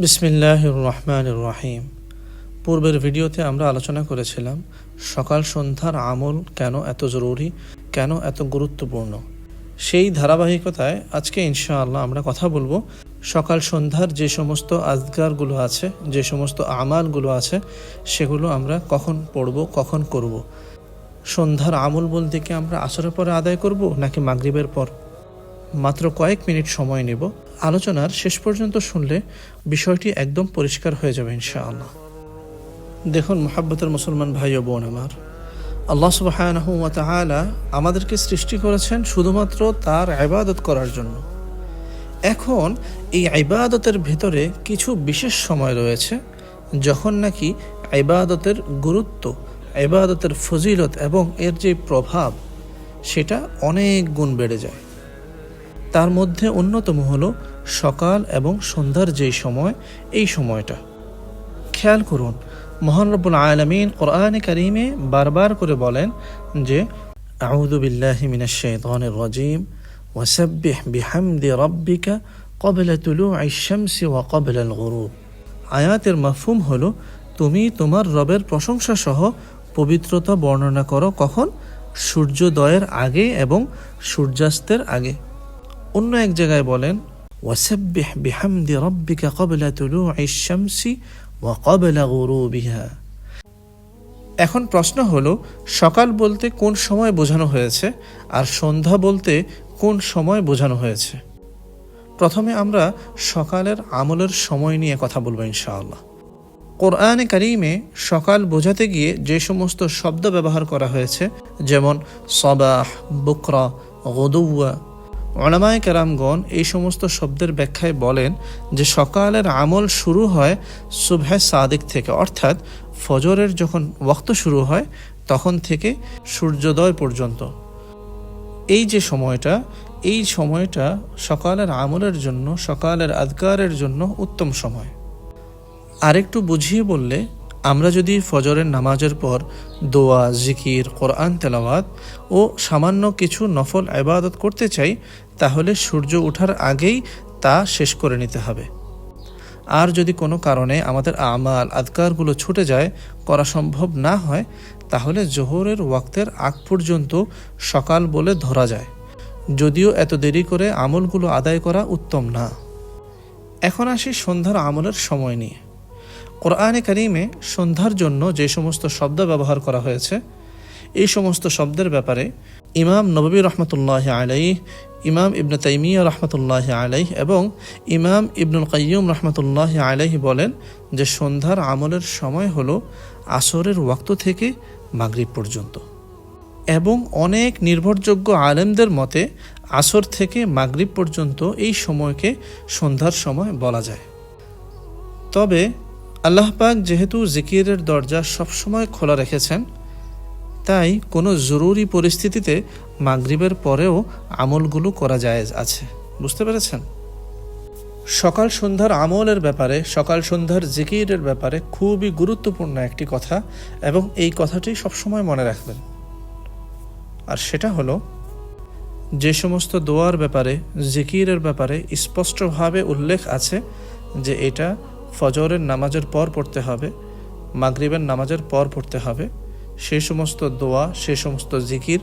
বিসমিল্লাহ রহমান রাহিম পূর্বের ভিডিওতে আমরা আলোচনা করেছিলাম, সকাল সন্ধ্যার আমল কেন এত জরুরি, কেন এত গুরুত্বপূর্ণ? সেই ধারাবাহিকতায় আজকে ইনশাআল্লাহ আমরা কথা বলব সকাল সন্ধ্যার যে সমস্ত আজগারগুলো আছে, যে সমস্ত আমালগুলো আছে, সেগুলো আমরা কখন পড়ব, কখন করব। সন্ধ্যার আমল বলতে কি আমরা আসরের পরে আদায় করব নাকি মাগরিবের পর? মাত্র কয়েক মিনিট সময় নেব। আলোচনার শেষ পর্যন্ত শুনলে বিষয়টি একদম পরিষ্কার হয়ে যাবে ইনশাআল্লাহ। দেখুন, মোহাব্বতের মুসলমান ভাই ও বোন আমার, আল্লাহ সুবাহানহু ওয়া তাআলা আমাদেরকে সৃষ্টি করেছেন শুধুমাত্র তার ইবাদত করার জন্য। এখন এই ইবাদতের ভেতরে কিছু বিশেষ সময় রয়েছে, যখন নাকি ইবাদতের গুরুত্ব, ইবাদতের ফজিলত এবং এর যে প্রভাব, সেটা অনেক গুণ বেড়ে যায়। তার মধ্যে অন্যতম হলো সকাল এবং সন্ধ্যার যেই সময়, এই সময়টা। খেয়াল করুন, মহান রব্বুল আলমিন কোরআনে কারিমে বারবার করে বলেন যে, আউযু বিল্লাহি মিনাশ শাইতানির রাজিম, ওয়াসাব্বিহ বিহামদি রাব্বিকা ক্বাবলা তুলু'আশ শামসি ওয়া ক্বাবলাল গুরুব। আয়াতের মাফহুম হলো, তুমি তোমার রবের প্রশংসা সহ পবিত্রতা বর্ণনা করো কখন? সূর্যোদয়ের আগে এবং সূর্যাস্তের আগে। অন্য এক জায়গায় বলেন, ওয়াসাব্বিহ বিহামদি রাব্বিকা ক্বাবলা তুলু'আশ শামসি ওয়া ক্বাবলা গুরুবিহা। এখন প্রশ্ন হলো, সকাল বলতে কোন সময় বোঝানো হয়েছে আর সন্ধ্যা বলতে কোন সময় বোঝানো হয়েছে? প্রথমে আমরা সকালের আমলের সময় নিয়ে কথা বলব ইনশাআল্লাহ। কোরআনে কারিমে সকাল বোঝাতে গিয়ে যে সমস্ত শব্দ ব্যবহার করা হয়েছে, যেমন সবাহ, বুকরা গদুয়া ওলামায় কেরামগণ এই সমস্ত শব্দের ব্যাখ্যায় বলেন যে সকালের আমল শুরু হয় সুবহে সাদিক থেকে, অর্থাৎ ফজরের যখন ওক্ত শুরু হয়, তখন থেকে সূর্যোদয় পর্যন্ত। এই যে সময়টা, এই সময়টা সকালের আমলের জন্য, সকালের আদকারের জন্য উত্তম সময়। আরেকটু বুঝিয়ে বললে আমরা যদি ফজরের নামাজের পর দোয়া, জিকির, কোরআন, তেলাওয়াত ও সামান্য কিছু নফল আবাদত করতে চাই, তাহলে সূর্য ওঠার আগেই তা শেষ করে নিতে হবে। আর যদি কোনো কারণে আমাদের আমাল, আদকারগুলো ছুটে যায়, করা সম্ভব না হয়, তাহলে জোহরের ওয়াক্তের আগ পর্যন্ত সকাল বলে ধরা যায়। যদিও এত দেরি করে আমলগুলো আদায় করা উত্তম না। এখন আসি সন্ধ্যার আমলের সময় নিয়ে। কোরআনে কারিমে সন্ধ্যার জন্য যে সমস্ত শব্দ ব্যবহার করা হয়েছে, এই সমস্ত শব্দের ব্যাপারে ইমাম নবী রহমতুল্লাহ আলাই ইমাম ইবনে তাইমিয়া রহমতুল্লাহ আলাইহ এবং ইমাম ইবনুল কাইয়ুম রহমতুল্লাহ আলাইহি বলেন যে সন্ধ্যার আমলের সময় হলো আসরের ওয়াক্ত থেকে মাগরিব পর্যন্ত। এবং অনেক নির্ভরযোগ্য আলেমদের মতে আসর থেকে মাগরিব পর্যন্ত এই সময়কে সন্ধ্যার সময় বলা যায়। তবে আল্লাহ পাক যেহেতু জিকিরের দরজা সবসময় খোলা রেখেছেন, তাই কোনো জরুরি পরিস্থিতিতে মাগরিবের পরেও আমলগুলো করা যায় আছে। বুঝতে পেরেছেন? সকাল সন্ধ্যার আমলের ব্যাপারে, সকাল সন্ধ্যার জিকিরের ব্যাপারে খুবই গুরুত্বপূর্ণ একটি কথা এবং এই কথাটি সবসময় মনে রাখবেন। আর সেটা হলো, যে সমস্ত দোয়ার ব্যাপারে, জিকিরের ব্যাপারে স্পষ্টভাবে উল্লেখ আছে যে এটা ফজরের নামাজের পর পড়তে হবে, মাগরিবের নামাজের পর পড়তে হবে। সেই সমস্ত দোয়া, সে সমস্ত জিকির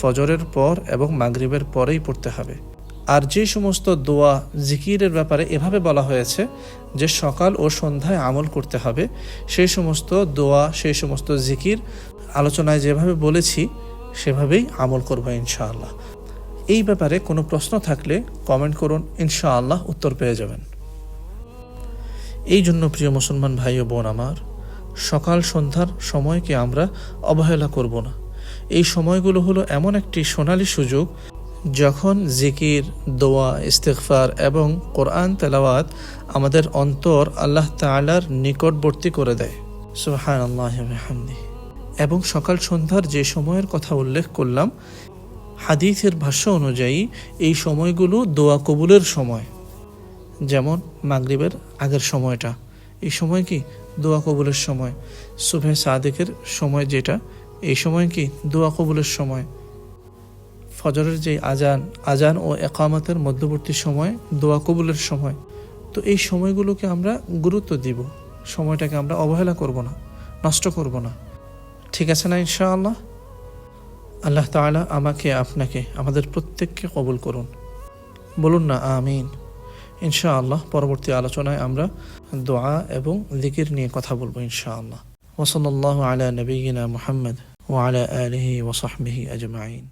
ফজরের পর এবং মাগরিবের পরেই পড়তে হবে। আর যে সমস্ত দোয়া, জিকিরের ব্যাপারে এভাবে বলা হয়েছে যে সকাল ও সন্ধ্যায় আমল করতে হবে সেই সমস্ত দোয়া সেই সমস্ত জিকির আলোচনায় যেভাবে বলেছি, সেভাবেই আমল করব ইনশাআল্লাহ। এই ব্যাপারে কোনো প্রশ্ন থাকলে কমেন্ট করুন, ইনশাআল্লাহ উত্তর পেয়ে যাবেন। এই জন্য প্রিয় মুসলমান ভাই ও বোন আমার, সকাল সন্ধ্যার সময়কে আমরা অবহেলা করব না। এই সময়গুলো হলো এমন একটি সোনালী সুযোগ, যখন জিকির, দোয়া ইস্তেকফার এবং কোরআন তেলাওয়াত আমাদের অন্তর আল্লাহ তালার নিকটবর্তী করে দেয়। সোহান আল্লাহ এবং সকাল সন্ধ্যার যে সময়ের কথা উল্লেখ করলাম, হাদিসের ভাষ্য অনুযায়ী এই সময়গুলো দোয়া কবুলের সময়। যেমন মাগরিবের আগের সময়টা। এই সময় কি দোয়া কবুলের সময়? শুভে সাদেকের সময় যেটা, এই সময় কি দোয়া কবুলের সময়? ফজরের যে আজান আজান ও একামতের মধ্যবর্তী সময় দোয়া কবুলের সময়। তো এই সময়গুলোকে আমরা গুরুত্ব দিব। সময়টাকে আমরা অবহেলা করব না, নষ্ট করব না। ঠিক আছে না ইনশাআল্লাহ? আল্লাহ তাআলা আমাকে, আপনাকে, আমাদের প্রত্যেককে কবুল করুন। বলুন না, আমিন। ইনশাআল্লাহ পরবর্তী আলোচনায় আমরা দোয়া এবং জিকির নিয়ে কথা বলব ইনশাআল্লাহ। ওসলাল্লাহ আলা নবীনা মোহাম্মদ ওয়ালা আলহি ওসাহমিহি আজমাইন।